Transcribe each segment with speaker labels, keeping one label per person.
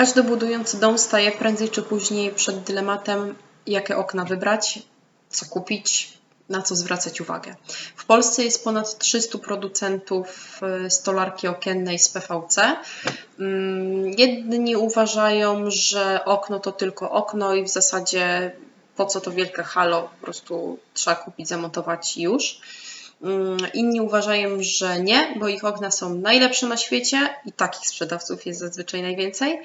Speaker 1: Każdy budujący dom staje prędzej czy później przed dylematem, jakie okna wybrać, co kupić, na co zwracać uwagę. W Polsce jest ponad 300 producentów y, stolarki okiennej z PVC. Mm, Jedni uważają, że okno to tylko okno i w zasadzie po co to wielkie halo, po prostu trzeba kupić, zamontować już. Mm, Inni uważają, że nie, bo ich okna są najlepsze na świecie i takich sprzedawców jest zazwyczaj najwięcej.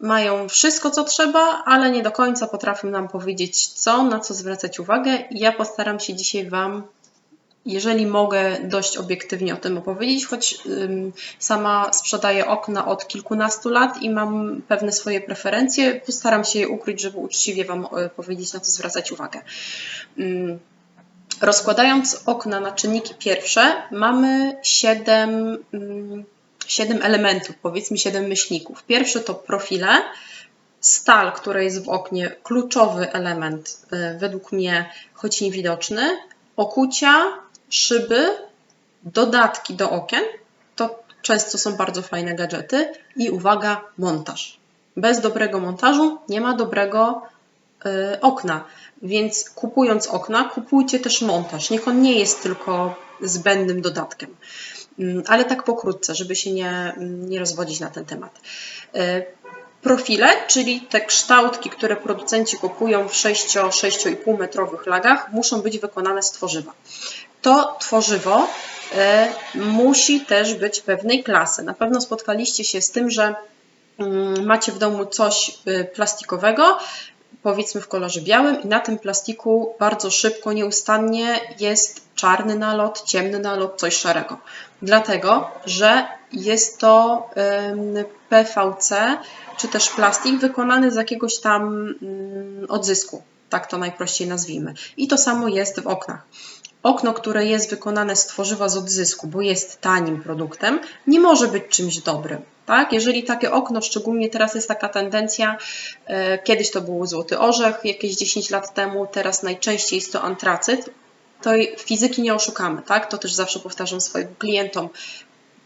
Speaker 1: Mają wszystko, co trzeba, ale nie do końca potrafią nam powiedzieć, co, na co zwracać uwagę. Ja postaram się dzisiaj Wam, jeżeli mogę, dość obiektywnie o tym opowiedzieć, choć sama sprzedaję okna od kilkunastu lat i mam pewne swoje preferencje. Postaram się je ukryć, żeby uczciwie Wam e, powiedzieć, na co zwracać uwagę. Rozkładając okna na czynniki pierwsze, mamy siedem, mm, siedem elementów, powiedzmy siedem myślników. Pierwszy to profile, stal, która jest w oknie, kluczowy element y, według mnie, choć niewidoczny, okucia, szyby, dodatki do okien, to często są bardzo fajne gadżety i uwaga, montaż. Bez dobrego montażu nie ma dobrego okna. Więc kupując okna, kupujcie też montaż. Niech on nie jest tylko zbędnym dodatkiem. Mm, Ale tak pokrótce, żeby się nie, nie rozwodzić na ten temat. Y, Profile, czyli te kształtki, które producenci kupują w 6-6,5 metrowych lagach, muszą być wykonane z tworzywa. To tworzywo y, musi też być pewnej klasy. Na pewno spotkaliście się z tym, że mm, macie w domu coś y, plastikowego, powiedzmy w kolorze białym i na tym plastiku bardzo szybko, nieustannie jest czarny nalot, ciemny nalot, coś szarego. Dlatego, że jest to PVC czy też plastik wykonany z jakiegoś tam mm, odzysku, tak to najprościej nazwijmy. I to samo jest w oknach. Okno, które jest wykonane z tworzywa z odzysku, bo jest tanim produktem, nie może być czymś dobrym. Tak? Jeżeli takie okno, szczególnie teraz jest taka tendencja, e, kiedyś to był złoty orzech, jakieś 10 lat temu, teraz najczęściej jest to antracyt, to fizyki nie oszukamy, tak? To też zawsze powtarzam swoim klientom.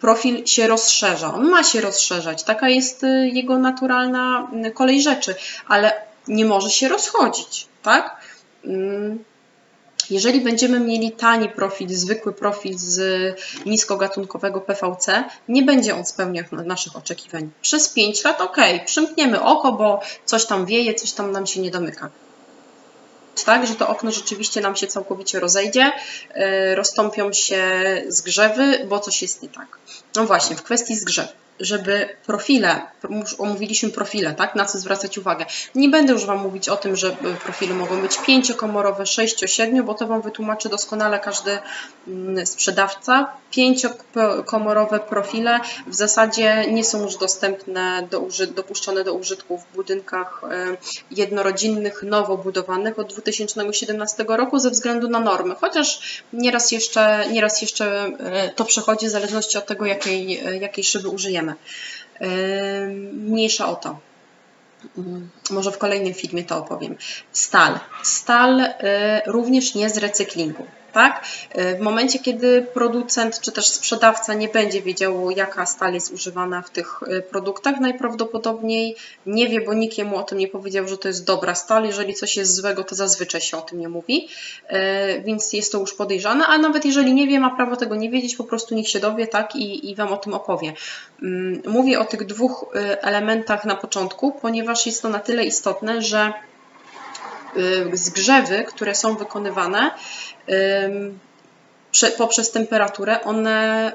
Speaker 1: Profil się rozszerza, on ma się rozszerzać, taka jest y, jego naturalna kolej rzeczy, ale nie może się rozchodzić, tak? Jeżeli będziemy mieli tani profil, zwykły profil z niskogatunkowego PVC, nie będzie on spełniał naszych oczekiwań. Przez 5 lat ok, przymkniemy oko, bo coś tam wieje, coś tam nam się nie domyka. Tak, że to okno rzeczywiście nam się całkowicie rozejdzie, yy, roztąpią się zgrzewy, bo coś jest nie tak. No właśnie, w kwestii zgrzew żeby profile, już omówiliśmy profile, tak, na co zwracać uwagę. Nie będę już Wam mówić o tym, że profile mogą być pięciokomorowe, sześcio, siedmiu, bo to Wam wytłumaczy doskonale każdy mm, sprzedawca. Pięciokomorowe profile w zasadzie nie są już dostępne, do uży- dopuszczone do użytku w budynkach e, jednorodzinnych, nowo budowanych od 2017 roku ze względu na normy, chociaż nieraz jeszcze, nieraz jeszcze e, to przechodzi w zależności od tego, jakiej, e, jakiej szyby użyjemy. Mniejsza o to. Mm, Może w kolejnym filmie to opowiem. Stal. Stal y, również nie z recyklingu. Tak? Y, W momencie, kiedy producent czy też sprzedawca nie będzie wiedział, jaka stal jest używana w tych y, produktach, najprawdopodobniej nie wie, bo nikt jemu o tym nie powiedział, że to jest dobra stal. Jeżeli coś jest złego, to zazwyczaj się o tym nie mówi, Y, więc jest to już podejrzane, a nawet jeżeli nie wie, ma prawo tego nie wiedzieć, po prostu niech się dowie tak? I, i Wam o tym opowie. Mm, Mówię o tych dwóch elementach na początku, ponieważ jest to na tyle istotne, że zgrzewy, które są wykonywane poprzez temperaturę, one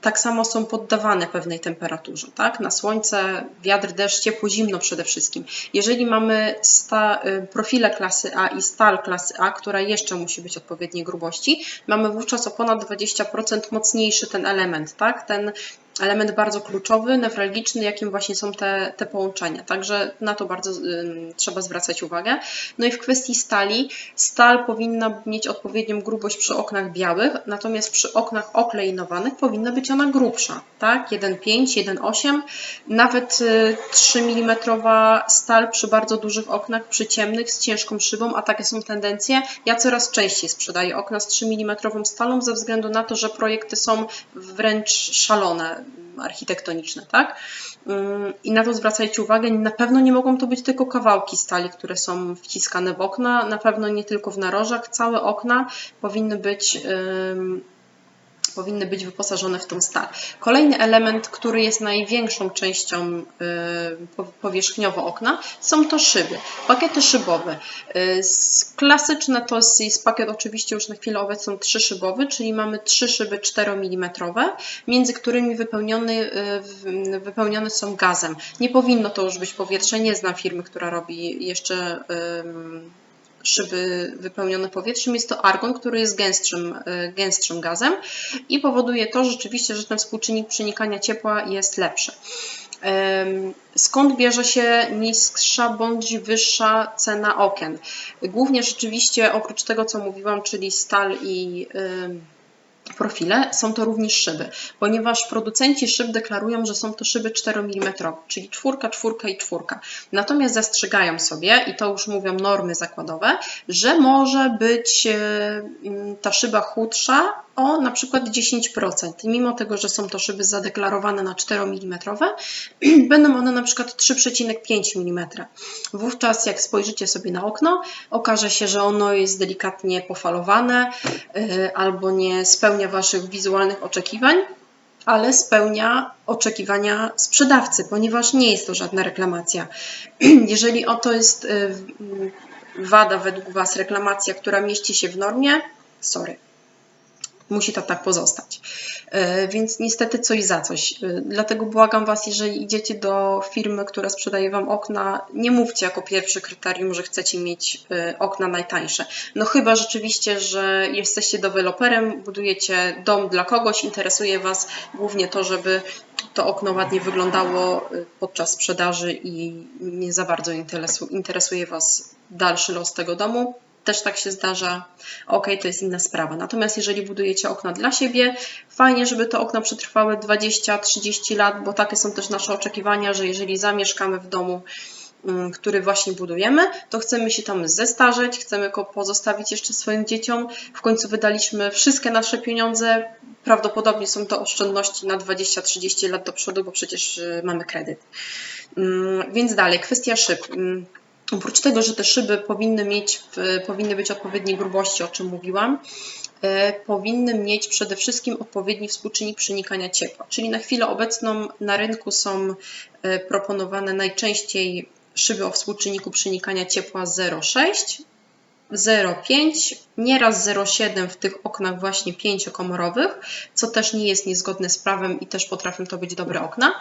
Speaker 1: tak samo są poddawane pewnej temperaturze, tak? Na słońce, wiatr, deszcz, ciepło, zimno przede wszystkim. Jeżeli mamy sta, y, profile klasy A i stal klasy A, która jeszcze musi być odpowiedniej grubości, mamy wówczas o ponad 20% mocniejszy ten element, tak? Ten element bardzo kluczowy, newralgiczny, jakim właśnie są te, te połączenia. Także na to bardzo ym, trzeba zwracać uwagę. No i w kwestii stali, stal powinna mieć odpowiednią grubość przy oknach białych, natomiast przy oknach okleinowanych powinna być ona grubsza, tak? 1,5, 1,8, nawet y, 3 mm stal przy bardzo dużych oknach, przy ciemnych, z ciężką szybą, a takie są tendencje. Ja coraz częściej sprzedaję okna z 3 mm stalą ze względu na to, że projekty są wręcz szalone architektoniczne, tak? Mm, I na to zwracajcie uwagę. Na pewno nie mogą to być tylko kawałki stali, które są wciskane w okna, na pewno nie tylko w narożach. Całe okna powinny być powinny być wyposażone w tą stal. Kolejny element, który jest największą częścią y, powierzchniowo okna, są to szyby. Pakiety szybowe. Y, klasyczne to jest pakiet oczywiście już na chwilę obecną trzyszybowy, czyli mamy trzy szyby 4 mm, między którymi wypełniony, y, wypełnione są gazem. Nie powinno to już być powietrze, nie znam firmy, która robi jeszcze szyby wypełnione powietrzem. Jest to argon, który jest gęstszym, e, gęstszym gazem i powoduje to rzeczywiście, że ten współczynnik przenikania ciepła jest lepszy. Skąd bierze się niższa bądź wyższa cena okien? Głównie rzeczywiście oprócz tego, co mówiłam, czyli stal i profile, są to również szyby, ponieważ producenci szyb deklarują, że są to szyby 4 mm, czyli czwórka, czwórka i czwórka. Natomiast zastrzegają sobie, i to już mówią normy zakładowe, że może być e, ta szyba chudsza o na przykład 10%. Mimo tego, że są to szyby zadeklarowane na 4 mm, będą one na przykład 3,5 mm. Wówczas jak spojrzycie sobie na okno, okaże się, że ono jest delikatnie pofalowane y, albo nie spełnia Waszych wizualnych oczekiwań, ale spełnia oczekiwania sprzedawcy, ponieważ nie jest to żadna reklamacja. Jeżeli oto jest y, wada według Was reklamacja, która mieści się w normie, sorry musi to tak pozostać. E, więc niestety coś za coś. E, dlatego błagam Was, jeżeli idziecie do firmy, która sprzedaje Wam okna, nie mówcie jako pierwsze kryterium, że chcecie mieć e, okna najtańsze. No chyba rzeczywiście, że jesteście deweloperem, budujecie dom dla kogoś, interesuje Was głównie to, żeby to okno ładnie wyglądało podczas sprzedaży i nie za bardzo interesuje Was dalszy los tego domu, też tak się zdarza, ok, to jest inna sprawa. Natomiast jeżeli budujecie okna dla siebie, fajnie, żeby te okna przetrwały 20-30 lat, bo takie są też nasze oczekiwania, że jeżeli zamieszkamy w domu, mm, który właśnie budujemy, to chcemy się tam zestarzeć, chcemy go pozostawić jeszcze swoim dzieciom. W końcu wydaliśmy wszystkie nasze pieniądze. Prawdopodobnie są to oszczędności na 20-30 lat do przodu, bo przecież y, mamy kredyt. Mm, więc dalej, kwestia szyb. Oprócz tego, że te szyby powinny, mieć, powinny być odpowiedniej grubości, o czym mówiłam, e, powinny mieć przede wszystkim odpowiedni współczynnik przenikania ciepła. Czyli na chwilę obecną na rynku są e, proponowane najczęściej szyby o współczynniku przenikania ciepła 0,6 0,5, nieraz 0,7 w tych oknach właśnie pięciokomorowych, co też nie jest niezgodne z prawem i też potrafią to być dobre okna.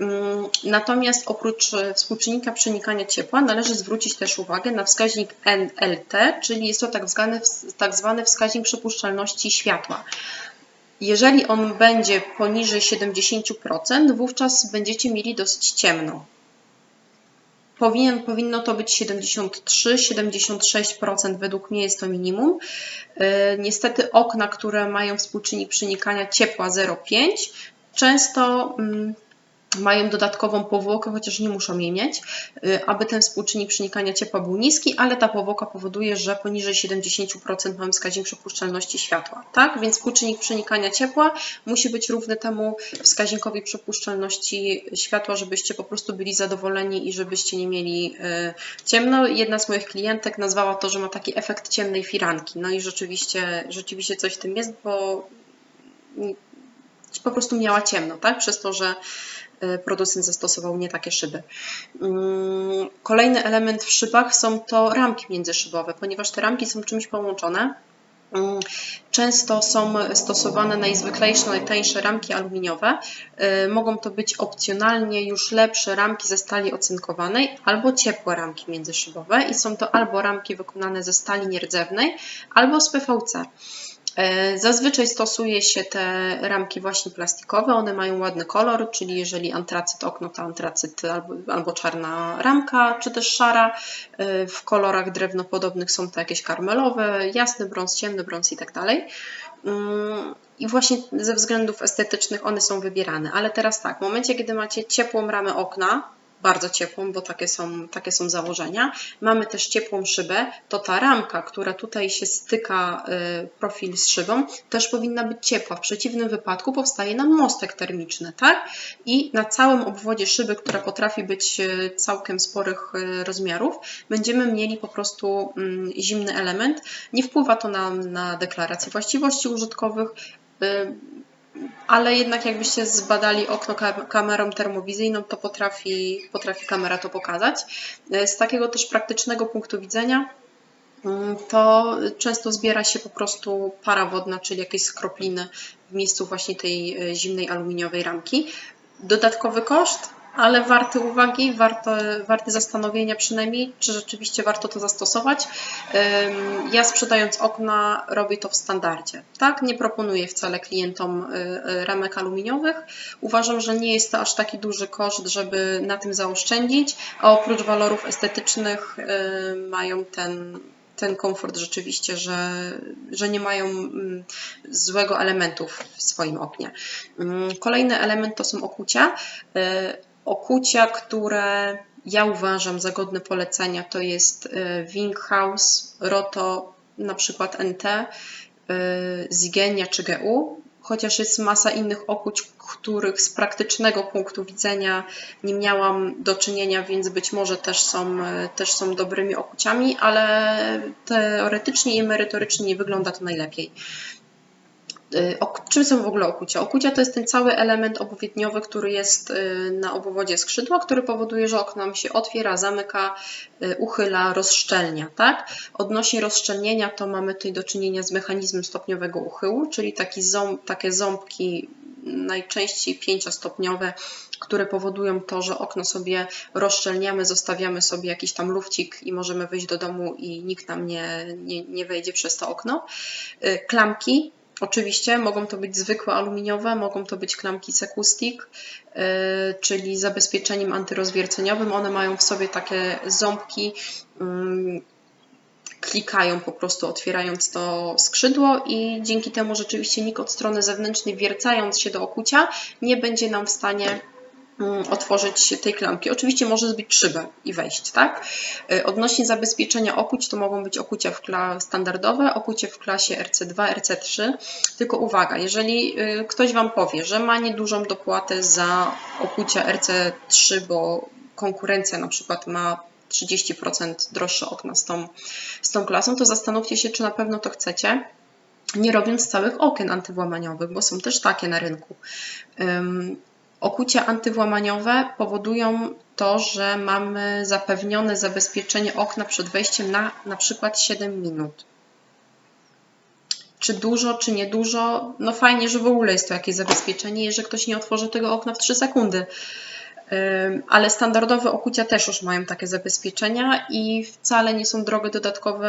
Speaker 1: Mm, natomiast oprócz współczynnika przenikania ciepła należy zwrócić też uwagę na wskaźnik NLT, czyli jest to tak zwany, tak zwany wskaźnik przepuszczalności światła. Jeżeli on będzie poniżej 70%, wówczas będziecie mieli dosyć ciemno. Powinien, powinno to być 73-76%, według mnie jest to minimum. E, niestety okna, które mają współczynnik przenikania ciepła 0,5, często mm, mają dodatkową powłokę, chociaż nie muszą jej mieć, y, aby ten współczynnik przenikania ciepła był niski, ale ta powłoka powoduje, że poniżej 70% mamy wskaźnik przepuszczalności światła. Tak? Więc współczynnik przenikania ciepła musi być równy temu wskaźnikowi przepuszczalności światła, żebyście po prostu byli zadowoleni i żebyście nie mieli y, ciemno. Jedna z moich klientek nazwała to, że ma taki efekt ciemnej firanki. No i rzeczywiście, rzeczywiście coś w tym jest, bo po prostu miała ciemno, tak? Przez to, że producent zastosował nie takie szyby. Mm, kolejny element w szybach są to ramki międzyszybowe, ponieważ te ramki są czymś połączone. Mm, często są stosowane najzwyklejsze, najtańsze ramki aluminiowe. E, mogą to być opcjonalnie już lepsze ramki ze stali ocynkowanej albo ciepłe ramki międzyszybowe i są to albo ramki wykonane ze stali nierdzewnej albo z PVC. E, zazwyczaj stosuje się te ramki właśnie plastikowe, one mają ładny kolor, czyli jeżeli antracyt okno, to antracyt albo, albo czarna ramka, czy też szara. E, w kolorach drewnopodobnych są to jakieś karmelowe, jasny brąz, ciemny brąz i tak dalej. Mm, I właśnie ze względów estetycznych one są wybierane. Ale teraz tak, w momencie, kiedy macie ciepłą ramę okna, bardzo ciepłą, bo takie są, takie są założenia. Mamy też ciepłą szybę, to ta ramka, która tutaj się styka y, profil z szybą, też powinna być ciepła. W przeciwnym wypadku powstaje nam mostek termiczny, tak? I na całym obwodzie szyby, która potrafi być y, całkiem sporych y, rozmiarów, będziemy mieli po prostu mm, zimny element. Nie wpływa to nam na deklarację właściwości użytkowych, ale jednak jakbyście zbadali okno kamerą termowizyjną, to potrafi, potrafi kamera to pokazać. Z takiego też praktycznego punktu widzenia, mm, to często zbiera się po prostu para wodna, czyli jakieś skropliny w miejscu właśnie tej e, zimnej aluminiowej ramki. Dodatkowy koszt ale warty uwagi, warty, warty zastanowienia przynajmniej, czy rzeczywiście warto to zastosować. Ja sprzedając okna robię to w standardzie. Tak, nie proponuję wcale klientom y, y, ramek aluminiowych. Uważam, że nie jest to aż taki duży koszt, żeby na tym zaoszczędzić, a oprócz walorów estetycznych y, mają ten ten komfort rzeczywiście, że, że nie mają mm, złego elementu w swoim oknie. Mm, kolejny element to są okucia okucia, które ja uważam za godne polecenia, to jest e, Winghouse, Roto, na przykład NT, e, Zigenia czy GU, chociaż jest masa innych okuć, których z praktycznego punktu widzenia nie miałam do czynienia, więc być może też są, e, też są dobrymi okuciami, ale teoretycznie i merytorycznie nie wygląda to najlepiej. Y, czym są w ogóle okucia? Okucia to jest ten cały element obuwietniowy, który jest y, na obuwodzie skrzydła, który powoduje, że okno nam się otwiera, zamyka, y, uchyla, rozszczelnia. Tak? Odnośnie rozszczelnienia to mamy tutaj do czynienia z mechanizmem stopniowego uchyłu, czyli taki ząb, takie ząbki najczęściej pięciostopniowe, które powodują to, że okno sobie rozszczelniamy, zostawiamy sobie jakiś tam lufcik i możemy wyjść do domu i nikt nam nie, nie, nie wejdzie przez to okno. Klamki Oczywiście mogą to być zwykłe aluminiowe, mogą to być klamki Sekustik, yy, czyli zabezpieczeniem antyrozwierceniowym. One mają w sobie takie ząbki, yy, klikają po prostu otwierając to skrzydło i dzięki temu rzeczywiście nikt od strony zewnętrznej wiercając się do okucia nie będzie nam w stanie Mm, otworzyć tej klamki. Oczywiście może zbić szybę i wejść, tak? Y, odnośnie zabezpieczenia okuć, to mogą być okucia w standardowe, okucie w klasie RC2, RC3. Tylko uwaga, jeżeli y, ktoś Wam powie, że ma niedużą dopłatę za okucia RC3, bo konkurencja na przykład ma 30% droższe okna z tą, z tą klasą, to zastanówcie się, czy na pewno to chcecie nie robiąc całych okien antywłamaniowych, bo są też takie na rynku. Okucia antywłamaniowe powodują to, że mamy zapewnione zabezpieczenie okna przed wejściem na na przykład 7 minut. Czy dużo, czy niedużo? No fajnie, że w ogóle jest to jakieś zabezpieczenie, jeżeli ktoś nie otworzy tego okna w 3 sekundy ale standardowe okucia też już mają takie zabezpieczenia i wcale nie są drogie dodatkowe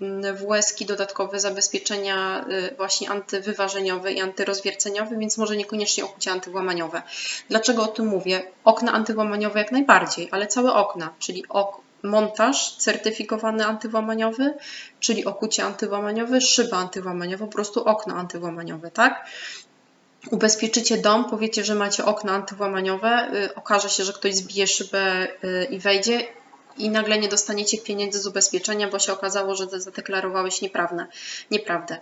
Speaker 1: mm, WS-ki, dodatkowe zabezpieczenia y, właśnie antywyważeniowe i antyrozwierceniowe, więc może niekoniecznie okucia antywłamaniowe. Dlaczego o tym mówię? Okna antywłamaniowe jak najbardziej, ale całe okna, czyli ok montaż certyfikowany antywłamaniowy, czyli okucie antywłamaniowe, szyba antywłamaniowa, po prostu okno antywłamaniowe, tak? Ubezpieczycie dom, powiecie, że macie okna antywłamaniowe, y, okaże się, że ktoś zbije szybę y, i wejdzie i nagle nie dostaniecie pieniędzy z ubezpieczenia, bo się okazało, że zadeklarowałeś nieprawdę. nieprawdę.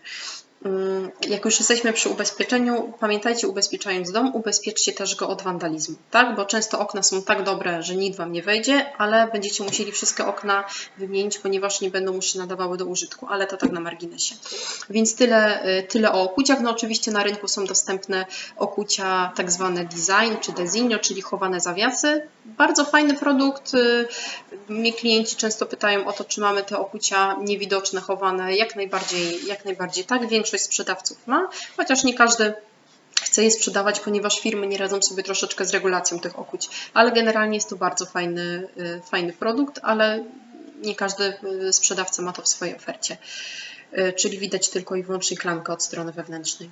Speaker 1: Mm, jak już jesteśmy przy ubezpieczeniu, pamiętajcie, ubezpieczając dom, ubezpieczcie też go od wandalizmu, tak? Bo często okna są tak dobre, że nikt Wam nie wejdzie, ale będziecie musieli wszystkie okna wymienić, ponieważ nie będą już się nadawały do użytku, ale to tak na marginesie. Więc tyle, y, tyle o okuciach. No oczywiście na rynku są dostępne okucia tak zwane design czy designo, czyli chowane zawiasy. Bardzo fajny produkt. Y, mnie klienci często pytają o to, czy mamy te okucia niewidoczne, chowane. Jak najbardziej, jak najbardziej tak. Większość większość sprzedawców ma, chociaż nie każdy chce je sprzedawać, ponieważ firmy nie radzą sobie troszeczkę z regulacją tych okuć. Ale generalnie jest to bardzo fajny, y, fajny produkt, ale nie każdy y, sprzedawca ma to w swojej ofercie. Y, czyli widać tylko i wyłącznie klamkę od strony wewnętrznej.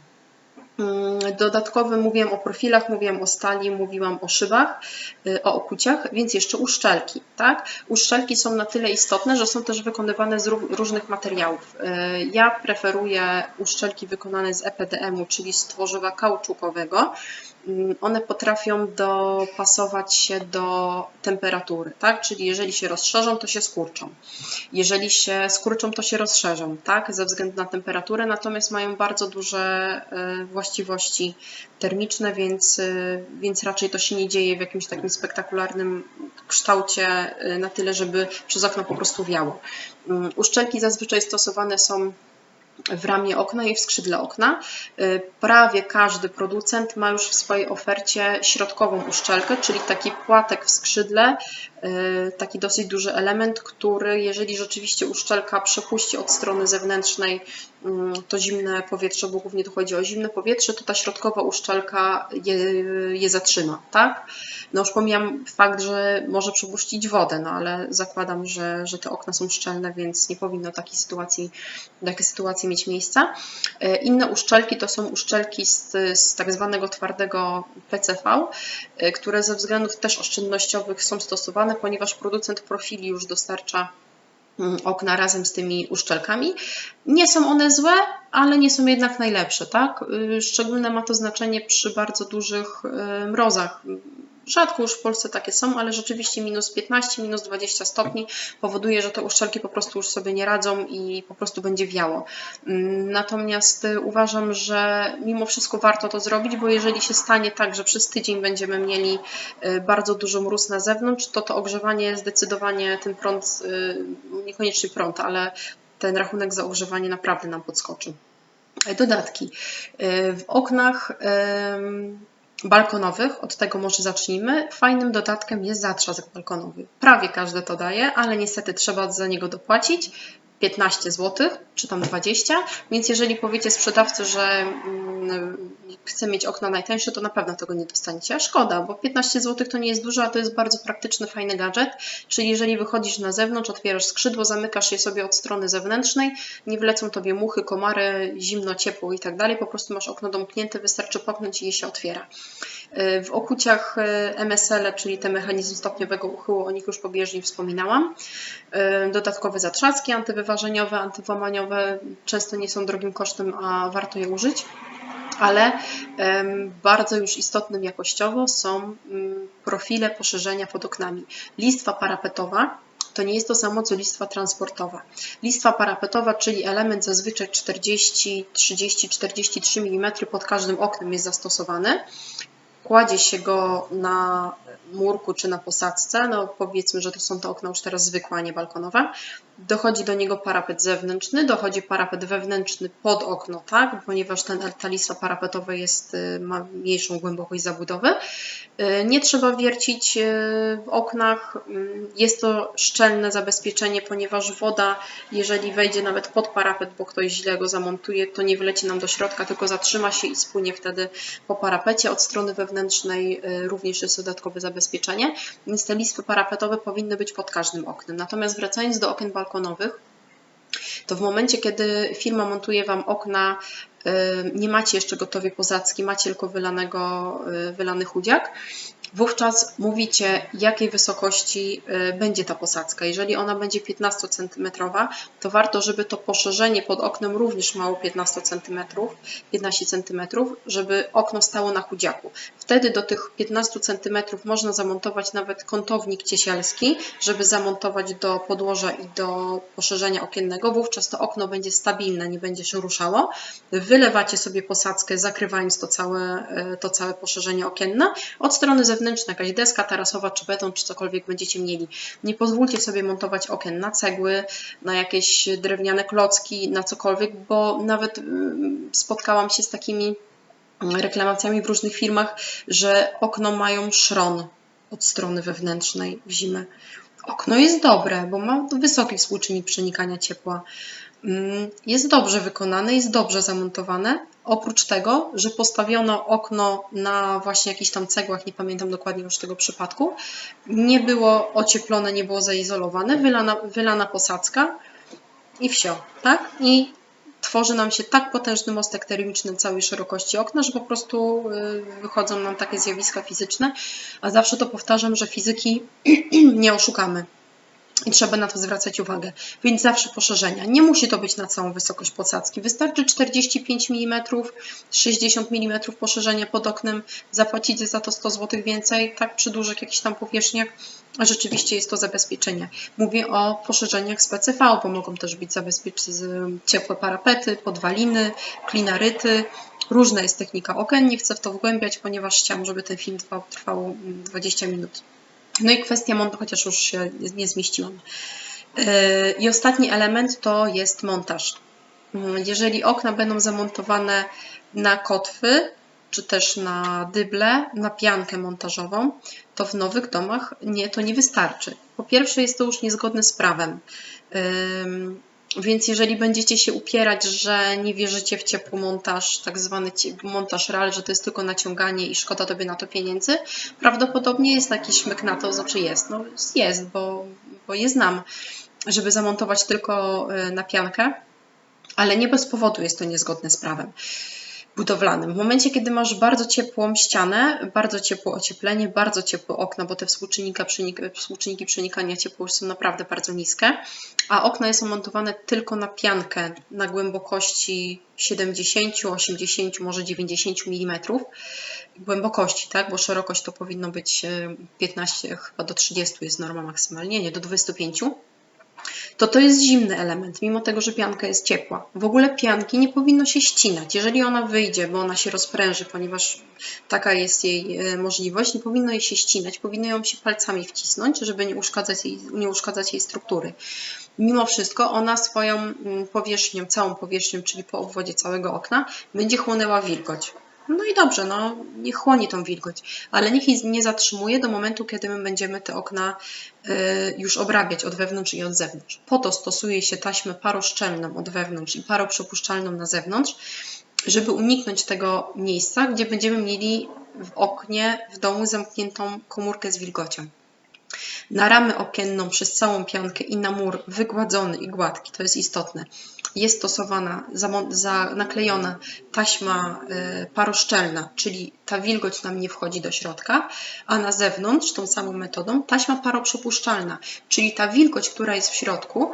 Speaker 1: Mm, dodatkowy mówiłam o profilach, mówiłam o stali, mówiłam o szybach, y, o okuciach, więc jeszcze uszczelki. Tak? Uszczelki są na tyle istotne, że są też wykonywane z różnych materiałów. Y, ja preferuję uszczelki wykonane z EPDM-u, czyli z tworzywa kauczukowego, one potrafią dopasować się do temperatury, tak? Czyli jeżeli się rozszerzą, to się skurczą. Jeżeli się skurczą, to się rozszerzą, tak? Ze względu na temperaturę, natomiast mają bardzo duże e, właściwości termiczne, więc, e, więc raczej to się nie dzieje w jakimś takim spektakularnym kształcie na tyle, żeby przez okno po prostu wiało. Uszczelki zazwyczaj stosowane są w ramię okna i w skrzydle okna. Y, Prawie każdy producent ma już w swojej ofercie środkową uszczelkę, czyli taki płatek w skrzydle, y, taki dosyć duży element, który jeżeli rzeczywiście uszczelka przepuści od strony zewnętrznej to zimne powietrze, bo głównie tu chodzi o zimne powietrze, to ta środkowa uszczelka je, je zatrzyma, tak? No już pomijam fakt, że może przepuścić wodę, no ale zakładam, że, że te okna są szczelne, więc nie powinno takiej sytuacji, takiej sytuacji mieć miejsca. E, Inne uszczelki to są uszczelki z, z tak zwanego twardego PCV, e, które ze względów też oszczędnościowych są stosowane, ponieważ producent profili już dostarcza mm, okna razem z tymi uszczelkami. Nie są one złe, ale nie są jednak najlepsze, tak? Y, Szczególne ma to znaczenie przy bardzo dużych y, mrozach. Rzadko już w Polsce takie są, ale rzeczywiście minus 15, minus 20 stopni powoduje, że te uszczelki po prostu już sobie nie radzą i po prostu będzie wiało. Mm, Natomiast y, uważam, że mimo wszystko warto to zrobić, bo jeżeli się stanie tak, że przez tydzień będziemy mieli y, bardzo dużo mróz na zewnątrz, to to ogrzewanie zdecydowanie ten prąd, y, niekoniecznie prąd, ale ten rachunek za ogrzewanie naprawdę nam podskoczy. Dodatki. W oknach balkonowych, od tego może zacznijmy. Fajnym dodatkiem jest zatrzask balkonowy. Prawie każdy to daje, ale niestety trzeba za niego dopłacić 15 zł, czy tam 20, więc jeżeli powiecie sprzedawcy, że mm, chce mieć okna najtańsze, to na pewno tego nie dostaniecie. A szkoda, bo 15 zł to nie jest dużo, a to jest bardzo praktyczny, fajny gadżet. Czyli jeżeli wychodzisz na zewnątrz, otwierasz skrzydło, zamykasz je sobie od strony zewnętrznej, nie wlecą tobie muchy, komary, zimno, ciepło i tak dalej. Po prostu masz okno domknięte, wystarczy popchnąć i je się otwiera. Y, W okuciach y, MSL, czyli te mechanizm stopniowego uchyłu, o nich już pobieżnie wspominałam. Y, Dodatkowe zatrzaski antywyważeniowe, antywłamaniowe często nie są drogim kosztem, a warto je użyć ale bardzo już istotnym jakościowo są profile poszerzenia pod oknami. Listwa parapetowa to nie jest to samo co listwa transportowa. Listwa parapetowa, czyli element zazwyczaj 40, 30, 43 mm pod każdym oknem jest zastosowany. Kładzie się go na murku czy na posadzce, no powiedzmy, że to są te okna już teraz zwykłe, a nie balkonowe. Dochodzi do niego parapet zewnętrzny, dochodzi parapet wewnętrzny pod okno, tak, ponieważ ten, ta parapetowa jest, y, ma mniejszą głębokość zabudowy. Y, Nie trzeba wiercić y, w oknach. Jest to szczelne zabezpieczenie, ponieważ woda, jeżeli wejdzie nawet pod parapet, bo ktoś źle go zamontuje, to nie wleci nam do środka, tylko zatrzyma się i spłynie wtedy po parapecie. Od strony wewnętrznej również jest dodatkowe zabezpieczenie, więc te listwy parapetowe powinny być pod każdym oknem. Natomiast wracając do okien balkonowych, to w momencie, kiedy firma montuje Wam okna, y, nie macie jeszcze gotowej posadzki, macie tylko wylanego, y, wylany chudziak, wówczas mówicie, jakiej wysokości y, będzie ta posadzka. Jeżeli ona będzie 15 cm, to warto, żeby to poszerzenie pod oknem również mało 15 cm, 15 cm, żeby okno stało na chudziaku. Wtedy do tych 15 cm można zamontować nawet kątownik ciesielski, żeby zamontować do podłoża i do poszerzenia okiennego. Wówczas to okno będzie stabilne, nie będzie się ruszało. Wylewacie sobie posadzkę, zakrywając to całe, y, to całe poszerzenie okienne. Od strony zewnętrznej jakaś deska tarasowa, czy beton, czy cokolwiek będziecie mieli. Nie pozwólcie sobie montować okien na cegły, na jakieś drewniane klocki, na cokolwiek, bo nawet mm, spotkałam się z takimi reklamacjami w różnych firmach, że okno mają szron od strony wewnętrznej w zimę. Okno jest dobre, bo ma wysoki współczynnik przenikania ciepła. Mm, Jest dobrze wykonane, jest dobrze zamontowane. Oprócz tego, że postawiono okno na właśnie jakichś tam cegłach, nie pamiętam dokładnie już tego przypadku, nie było ocieplone, nie było zaizolowane, wylana, wylana posadzka i wsio, tak? I tworzy nam się tak potężny mostek termiczny całej szerokości okna, że po prostu y, wychodzą nam takie zjawiska fizyczne, a zawsze to powtarzam, że fizyki nie oszukamy. I trzeba na to zwracać uwagę. Więc zawsze poszerzenia. Nie musi to być na całą wysokość posadzki. Wystarczy 45 mm, 60 mm poszerzenia pod oknem, zapłacić za to 100 zł więcej, tak przy dużych jakichś tam powierzchniach. A rzeczywiście jest to zabezpieczenie. Mówię o poszerzeniach z PCV, bo mogą też być zabezpieczone ciepłe parapety, podwaliny, klinaryty. Różna jest technika okien. Nie chcę w to wgłębiać, ponieważ chciałam, żeby ten film trwał, trwał 20 minut. No i kwestia montażu, chociaż już się nie zmieściłam. Yy, I ostatni element to jest montaż. Yy, jeżeli okna będą zamontowane na kotwy, czy też na dyble, na piankę montażową, to w nowych domach nie, to nie wystarczy. Po pierwsze, jest to już niezgodne z prawem. Więc jeżeli będziecie się upierać, że nie wierzycie w ciepły montaż, tak zwany montaż real, że to jest tylko naciąganie i szkoda tobie na to pieniędzy, prawdopodobnie jest jakiś szmyk na to, znaczy jest. No jest, bo, bo je znam, żeby zamontować tylko e, na piankę, ale nie bez powodu jest to niezgodne z prawem budowlanym. W momencie, kiedy masz bardzo ciepłą ścianę, bardzo ciepłe ocieplenie, bardzo ciepłe okna, bo te współczynniki, współczynniki przenikania ciepła są naprawdę bardzo niskie, a okna są montowane tylko na piankę na głębokości 70, 80, może 90 mm głębokości, tak? bo szerokość to powinno być 15, e, chyba do 30 jest norma maksymalnie, nie do 25 to to jest zimny element, mimo tego, że pianka jest ciepła. W ogóle pianki nie powinno się ścinać. Jeżeli ona wyjdzie, bo ona się rozpręży, ponieważ taka jest jej e, możliwość, nie powinno jej się ścinać, powinno ją się palcami wcisnąć, żeby nie uszkadzać jej, nie uszkadzać jej struktury. Mimo wszystko ona swoją mm, powierzchnią, całą powierzchnią, czyli po obwodzie całego okna, będzie chłonęła wilgoć. No i dobrze, no niech chłonie tą wilgoć, ale niech jej nie zatrzymuje do momentu, kiedy my będziemy te okna y, już obrabiać od wewnątrz i od zewnątrz. Po to stosuje się taśmę paroszczelną od wewnątrz i paroprzepuszczalną na zewnątrz, żeby uniknąć tego miejsca, gdzie będziemy mieli w oknie w domu zamkniętą komórkę z wilgocią na ramę okienną przez całą piankę i na mur wygładzony i gładki, to jest istotne, jest stosowana, naklejona taśma y, paroszczelna, czyli ta wilgoć nam nie wchodzi do środka, a na zewnątrz tą samą metodą taśma paroprzepuszczalna, czyli ta wilgoć, która jest w środku,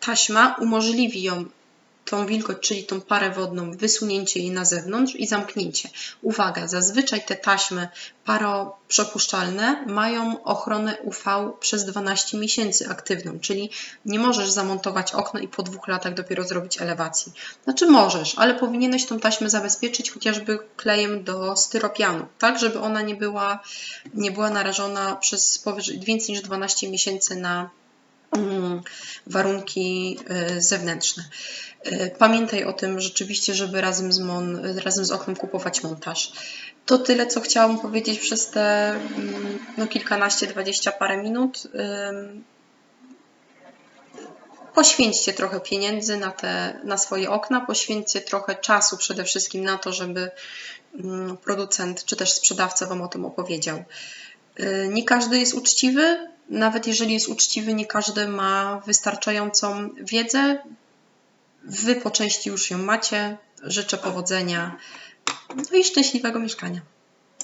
Speaker 1: taśma umożliwi ją tą wilgoć, czyli tą parę wodną, wysunięcie jej na zewnątrz i zamknięcie. Uwaga, zazwyczaj te taśmy paroprzepuszczalne mają ochronę UV przez 12 miesięcy aktywną, czyli nie możesz zamontować okno i po dwóch latach dopiero zrobić elewacji. Znaczy możesz, ale powinieneś tą taśmę zabezpieczyć chociażby klejem do styropianu, tak, żeby ona nie była, nie była narażona przez więcej niż 12 miesięcy na warunki y, zewnętrzne. E, pamiętaj o tym rzeczywiście, żeby razem z, mon, razem z oknem kupować montaż. To tyle, co chciałam powiedzieć przez te mm, no, kilkanaście, dwadzieścia parę minut. Poświęćcie trochę pieniędzy na, te, na swoje okna, poświęćcie trochę czasu przede wszystkim na to, żeby mm, producent czy też sprzedawca Wam o tym opowiedział. E, nie każdy jest uczciwy, nawet jeżeli jest uczciwy, nie każdy ma wystarczającą wiedzę, Wy po części już ją macie. Życzę powodzenia no i szczęśliwego mieszkania.